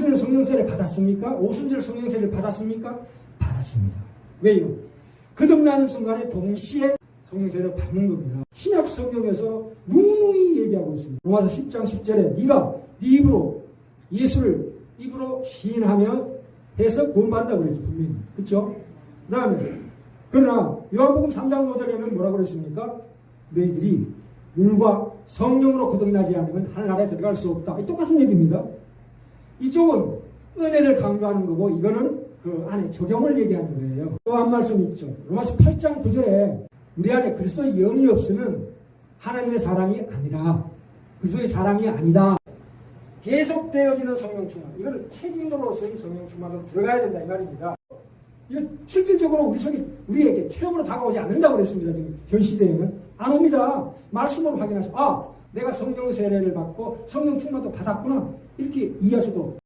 우리는 성령 세례 받았습니까? 오순절 성령 세례 받았습니까? 받았습니다. 왜요? 거듭나는 순간에 동시에 성령 세례를 받는 겁니다. 신약 성경에서 누누이 얘기하고 있습니다. 로마서 10장 10절에 네가 네 입으로 예수를 입으로 시인하며 해서 구원받는다고 그랬죠. 분명히. 그렇죠? 그 다음에 그러나 요한복음 3장 5절에는 뭐라고 그랬습니까? 너희들이 물과 성령으로 거듭나지 않으면 하늘나라에 들어갈 수 없다. 이 똑같은 얘기입니다. 이쪽은 은혜를 강조하는 거고 이거는 그 안에 적용을 얘기하는 거예요. 또 한 말씀 있죠. 로마서 8장 9절에 우리 안에 그리스도의 영이 없으면 하나님의 사랑이 아니라 그리스도의 사랑이 아니다. 계속되어지는 성령 충만. 이걸 책임으로서의 성령 충만으로 들어가야 된다 이 말입니다. 이거 실질적으로 우리 속에 우리에게 체험으로 다가오지 않는다고 그랬습니다. 지금 현 시대에는 안 옵니다. 말씀으로 확인하시고 아 내가 성령 세례를 받고 성령 충만도 받았구나. 이렇게 이해하셔도